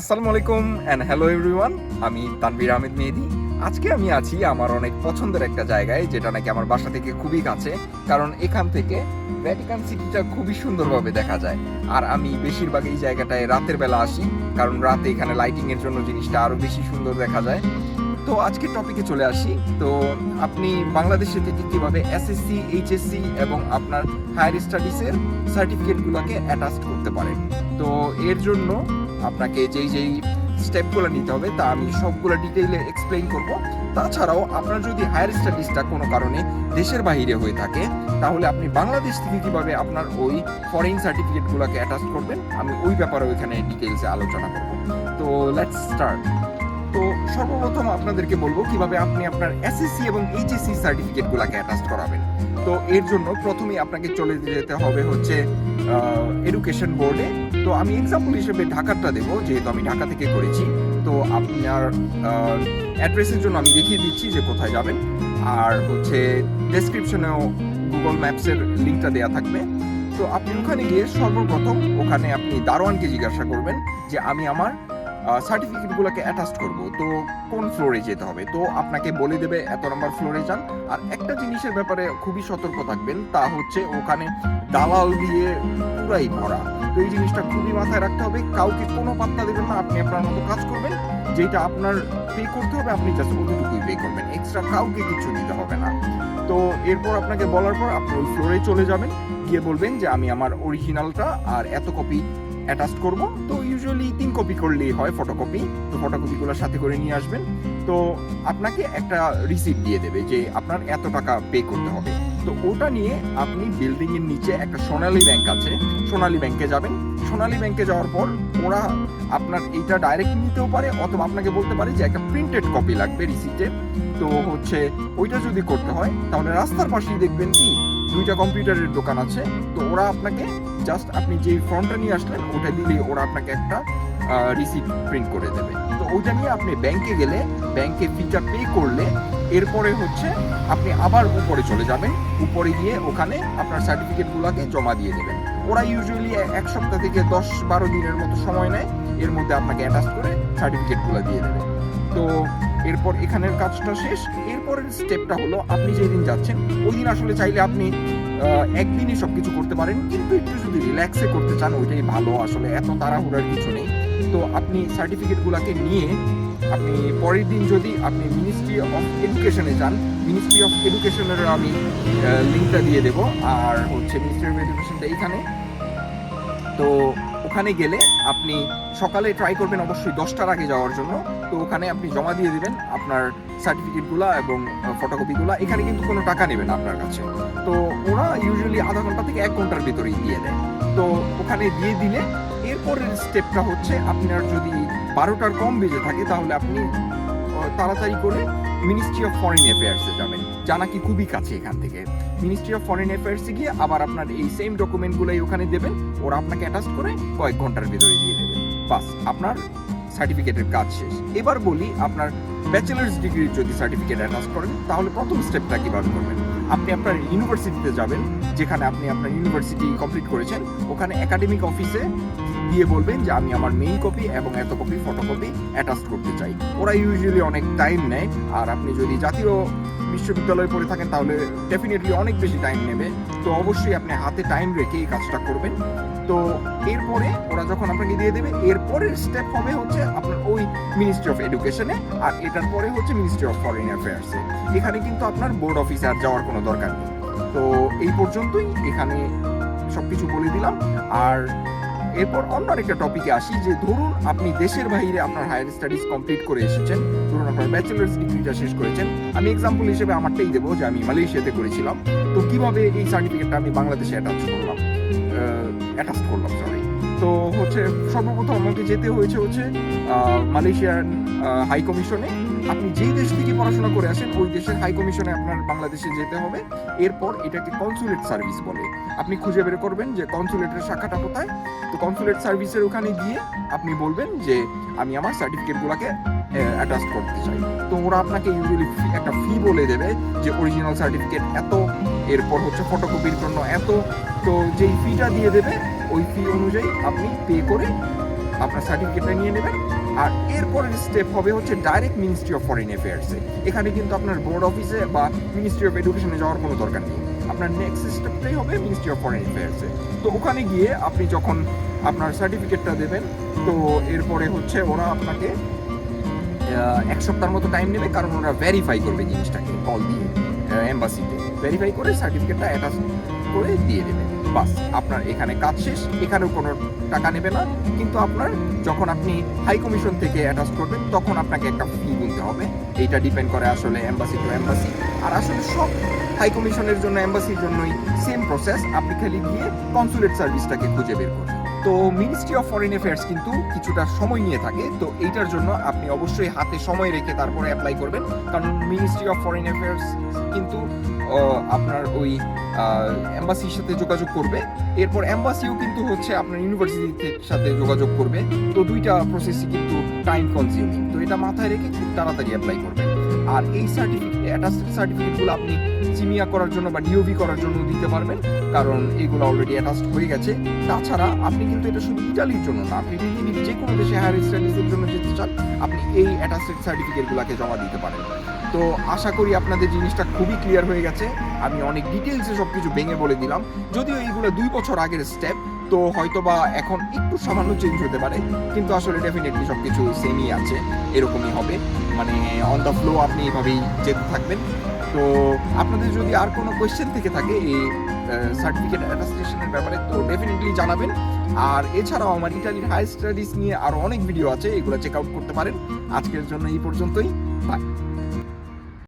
আসসালামু আলাইকুম and hello everyone আমি তানভীর আহমেদ মেহেদি। আজকে আমি আছি আমার অনেক পছন্দের একটা জায়গায়, যেটা নাকি আমার বাসা থেকে খুবই কাছে, কারণ এখান থেকে ভ্যাটিকান সিটিটা খুবই সুন্দরভাবে দেখা যায়। আর আমি বেশিরভাগ এই জায়গাটায় রাতের বেলা আসি, কারণ রাতে এখানে লাইটিং এর জন্য জিনিসটা আরও বেশি সুন্দর দেখা যায়। তো আজকে টপিকে চলে আসি। তো আপনি বাংলাদেশে থেকে কীভাবে এসএসসি এইচএসসি এবং আপনার হায়ার স্টাডিজের সার্টিফিকেটগুলোকে অ্যাটাচ করতে পারেন? তো এর জন্য আপনাকে যেই যেই স্টেপগুলো নিতে হবে তা আমি সবগুলো ডিটেইলে এক্সপ্লেইন করব। তাছাড়াও আপনার যদি হায়ার স্টাডিজটা কোনো কারণে দেশের বাইরে হয়ে থাকে, তাহলে আপনি বাংলাদেশ থেকে কীভাবে আপনার ওই ফরেন সার্টিফিকেটগুলোকে অ্যাটাচ করবেন, আমি ওই ব্যাপারেও ওইখানে ডিটেলসে আলোচনা করব। তো লেটস স্টার্ট তো সর্বপ্রথম আপনাদেরকে বলব কীভাবে আপনি আপনার এসএসসি এবং এইচএসসি সার্টিফিকেটগুলোকে অ্যাটাচ করাবেন। তো এর জন্য প্রথমেই আপনাকে চলে যেতে হবে হচ্ছে এডুকেশন বোর্ডে তো আমি এক্সাম্পল হিসেবে ঢাকারটা দেবো, যেহেতু আমি ঢাকা থেকে করেছি। তো আপনার অ্যাড্রেসের জন্য আমি দেখিয়ে দিচ্ছি যে কোথায় যাবেন। আর হচ্ছে ডেসক্রিপশনেও গুগল ম্যাপসের লিঙ্কটা দেওয়া থাকবে। তো আপনি ওখানে গিয়ে সর্বপ্রথম ওখানে আপনি দারোয়ানকে জিজ্ঞাসা করবেন যে, আমি আমার সার্টিফিকেটগুলোকে অ্যাটাচ করব। তো কোন ফ্লোরে যেতে হবে? তো আপনাকে বলে দেবে এত নম্বর ফ্লোরে যান। আর একটা জিনিসের ব্যাপারে খুবই সতর্ক থাকবেন, তা হচ্ছে ওখানে দালাল দিয়ে পুরাই ভরা। তো এই জিনিসটা খুবই মাথায় রাখতে হবে। কাউকে কোনো পাত্তা দেবেন না, আপনি আপনার মতো কাজ করবেন। যেটা আপনার পে করতে হবে, আপনি জাস্ট অতটুকুই পে করবেন। এক্সট্রা কাউকে কিছু দিতে হবে না। তো এরপর আপনাকে বলার পর আপনি ওই ফ্লোরে চলে যাবেন। গিয়ে বলবেন যে, আমি আমার অরিজিনালটা আর এত কপি অ্যাটাচ করব। তো ইউজুয়ালি তিন কপি করলেই হয় ফটোকপি তো ফটোকপিগুলো সাথে করে নিয়ে আসবেন। তো আপনাকে একটা রিসিপ্ট দিয়ে দেবে যে আপনার এত টাকা পে করতে হবে। তো ওটা নিয়ে আপনি বিল্ডিং এর নিচে একটা সোনালী ব্যাংক আছে। সোনালী ব্যাংকে যাবেন। সোনালী ব্যাংকে যাওয়ার পর ওরা আপনার এইটা ডাইরেক্ট নিতেও পারে অথবা আপনাকে বলতে পারে যে একটা প্রিন্টেড কপি লাগবে রিসিপ্টের তো হচ্ছে ওইটা যদি করতে হয়, তাহলে রাস্তার পাশেই দেখবেন কি দুইটা কম্পিউটারের দোকান আছে, তো ওরা আপনাকে জাস্ট আপনি যে ফর্মটা নিয়ে আসলেন, ওটা দিলে ওরা আপনাকে একটা রিসিপ্ট প্রিন্ট করে দেবে। তো ওইটা নিয়ে আপনি ব্যাংকে গেলে ব্যাংকে ফিটা পে করলে, এরপরে হচ্ছে আপনি আবার উপরে চলে যাবেন, উপরে গিয়ে ওখানে আপনার সার্টিফিকেটগুলোকে জমা দিয়ে দেবেন। ওরা ইউজুয়ালি এক সপ্তাহ থেকে দশ বারো দিনের মতো সময় নেয়, এর মধ্যে আপনাকে অ্যাটাচ করে সার্টিফিকেটগুলো দিয়ে দেবে। তো এরপর এখানের কাজটা শেষ। এরপরের স্টেপটা হলো, আপনি যেদিন যাচ্ছেন ওই দিন আসলে চাইলে আপনি একদিনই সব কিছু করতে পারেন। কিন্তু একটু যদি রিল্যাক্সে করতে চান, ওইটাই ভালো। আসলে এত তাড়াহুড়ার কিছু নেই। তো আপনি সার্টিফিকেটগুলোকে নিয়ে, আপনি পরের দিন যদি আপনি মিনিস্ট্রি অফ এডুকেশনে যান মিনিস্ট্রি অফ এডুকেশনের আমি লিঙ্কটা দিয়ে দেবো। আর হচ্ছে মিনিস্ট্রি অফ এডুকেশনটা এইখানে। তো ওখানে গেলে আপনি সকালে ট্রাই করবেন অবশ্যই দশটার আগে যাওয়ার জন্য। তো ওখানে আপনি জমা দিয়ে দেবেন আপনার সার্টিফিকেটগুলো এবং ফটোকপিগুলো এখানে কিন্তু কোনো টাকা নেবে না আপনার কাছে। তো ওরা ইউজুয়ালি আধা ঘণ্টা থেকে এক ঘণ্টার ভিতরেই দিয়ে দেয়। তো ওখানে দিয়ে দিলে এরপরের স্টেপটা হচ্ছে আপনার যদি বারোটার কম বেজে থাকে, তাহলে আপনি তাড়াতাড়ি করে মিনিস্ট্রি অফ ফরেন অ্যাফেয়ার্সে যাবেন। যা নাকি খুবই কাছে এখান থেকে। মিনিস্ট্রি অফ ফরেন অ্যাফেয়ার্সে গিয়ে আবার আপনার এই সেম ডকুমেন্টগুলোই ওখানে দেবেন। ওরা আপনাকে অ্যাটাচ করে কয়েক ঘণ্টার ভিতরে দিয়ে দেবে। বাস, আপনার সার্টিফিকেটের কাজ শেষ। এবার বলি, আপনার ব্যাচেলার্স ডিগ্রির যদি সার্টিফিকেট অ্যাটাচ করেন, তাহলে প্রথম স্টেপটা কীভাবে করবেন? আপনি আপনার ইউনিভার্সিটিতে যাবেন, যেখানে আপনি আপনার ইউনিভার্সিটি কমপ্লিট করেছেন, ওখানে একাডেমিক অফিসে দিয়ে বলবেন যে আমি আমার মেইন কপি এবং এত কপি ফটোকপি অ্যাটাচ করতে চাই। ওরা ইউজুয়ালি অনেক টাইম নেয়। আর আপনি যদি জাতীয় বিশ্ববিদ্যালয়ে পড়ে থাকেন, তাহলে ডেফিনেটলি অনেক বেশি টাইম নেবে। তো অবশ্যই আপনি হাতে টাইম রেখে এই কাজটা করবেন। তো এরপরে ওরা যখন আপনাকে দিয়ে দেবে, এরপরের স্টেপ হবে হচ্ছে আপনার ওই মিনিস্ট্রি অফ এডুকেশনে আর এটার পরে হচ্ছে মিনিস্ট্রি অফ ফরেন অ্যাফেয়ার্সে এখানে কিন্তু আপনার বোর্ড অফিসে আর যাওয়ার কোনো দরকার নেই। তো এই পর্যন্তই এখানে সবকিছু বলে দিলাম। আর এরপর অন্য আরেকটা টপিকে আসি যে ধরুন আপনি দেশের বাইরে আপনার হায়ার স্টাডিজ কমপ্লিট করে এসেছেন, ধরুন আপনার ব্যাচেলার্স ডিগ্রিটা শেষ করেছেন। আমি এক্সাম্পল হিসেবে আমারটাই দেবো যে আমি মালয়েশিয়াতে করেছিলাম। তো কীভাবে এই সার্টিফিকেটটা আমি বাংলাদেশে অ্যাটাচ করলাম? অ্যাটাচ করলাম সরি তো হচ্ছে সর্বপ্রথম আমাকে যেতে হয়েছে হচ্ছে মালয়েশিয়ান হাই কমিশনে আপনি যেই দেশ থেকে পড়াশোনা করে আসেন, ওই দেশের হাই কমিশনে আপনার বাংলাদেশে যেতে হবে। এরপর এটাকে কনসুলেট সার্ভিস বলে। আপনি খুঁজে বের করবেন যে কনসুলেটের শাখাটা কোথায়। তো কনসুলেট সার্ভিসের ওখানে গিয়ে আপনি বলবেন যে, আমি আমার সার্টিফিকেটগুলোকে অ্যাটাচ করতে চাই। তো ওরা আপনাকে ইউজুয়ালি একটা ফি বলে দেবে যে অরিজিনাল সার্টিফিকেট এত, এরপর হচ্ছে ফটোকপির জন্য এত। তো যেই ফিটা দিয়ে দেবে, ওই ফি অনুযায়ী আপনি পে করে আপনার সার্টিফিকেটটা নিয়ে নেবেন। আর এরপরের স্টেপ হবে হচ্ছে ডাইরেক্ট মিনিস্ট্রি অফ ফরেন অ্যাফেয়ার্সে এখানে কিন্তু আপনার বোর্ড অফিসে বা মিনিস্ট্রি অফ এডুকেশনে যাওয়ার কোনো দরকার নেই। আপনার নেক্সট স্টেপটাই হবে মিনিস্ট্রি অফ ফরেন অ্যাফেয়ার্সে তো ওখানে গিয়ে আপনি যখন আপনার সার্টিফিকেটটা দেবেন, তো এরপরে হচ্ছে ওরা আপনাকে এক সপ্তাহের মতো টাইম নেবে, কারণ ওরা ভেরিফাই করবে জিনিসটাকে কল দিয়ে এম্বাসিতে ভেরিফাই করে সার্টিফিকেটটা অ্যাটাচ করে দিয়ে দেবে। বাস, আপনার এখানে কাজ শেষ, এখানেও কোনো টাকা নেবে না। কিন্তু আপনার যখন আপনি হাই কমিশন থেকে অ্যাটাচ করবেন, তখন আপনাকে একটা ফি গুনতে হবে। এইটা ডিপেন্ড করে আসলে এম্বাসি টু এম্বাসি আর আসলে সব হাই কমিশনের জন্য এম্বাসির জন্যই সেম প্রসেস আপনি খালি গিয়ে কনসুলেট সার্ভিসটাকে খুঁজে বের করবেন তো মিনিস্ট্রি অফ ফরেন অ্যাফেয়ার্স কিন্তু কিছুটা সময় নিয়ে থাকে, তো এইটার জন্য আপনি অবশ্যই হাতে সময় রেখে তারপরে অ্যাপ্লাই করবেন। কারণ মিনিস্ট্রি অফ ফরেন অ্যাফেয়ার্স কিন্তু আপনার ওই এম্বাসির সাথে যোগাযোগ করবে। এরপর এম্বাসিও কিন্তু হচ্ছে আপনার ইউনিভার্সিটির সাথে যোগাযোগ করবে। তো দুইটা প্রসেসই কিন্তু টাইম কনজিউমিং তো এটা মাথায় রেখে খুব তাড়াতাড়ি অ্যাপ্লাই করবেন। আর এই সার্টিফিকেট অ্যাটাস্টেড সার্টিফিকেটগুলো আপনি চিমিয়া করার জন্য বা ডিওভি করার জন্য দিতে পারবেন, কারণ এগুলো অলরেডি অ্যাটাচড হয়ে গেছে। তাছাড়া আপনি কিন্তু এটা শুধু ইটালির জন্য না, আপনি পৃথিবীর যে কোনো দেশে হায়ার স্টাডিজের জন্য যেতে চান, আপনি এই অ্যাটাস্টেড সার্টিফিকেটগুলোকে জমা দিতে পারেন। তো আশা করি আপনাদের জিনিসটা খুবই ক্লিয়ার হয়ে গেছে। আমি অনেক ডিটেলসে সব কিছু ভেঙে বলে দিলাম। যদিও এইগুলো দুই বছর আগের স্টেপ তো হয়তো বা এখন একটু সামান্য চেঞ্জ হতে পারে। কিন্তু আসলে ডেফিনেটলি সব কিছু সেমই আছে, এরকমই হবে। মানে অন দ্য ফ্লো আপনি এভাবেই যেতে থাকবেন। তো আপনাদের যদি আর কোনো কোয়েশ্চেন থেকে থাকে এই সার্টিফিকেট অ্যাটাস্টেশনের ব্যাপারে, তো ডেফিনেটলি জানাবেন। আর এছাড়াও আমার ইটালির হাই স্টাডিজ নিয়ে আরও অনেক ভিডিও আছে, এগুলো চেক আউট করতে পারেন। আজকের জন্য এই পর্যন্তই। বাই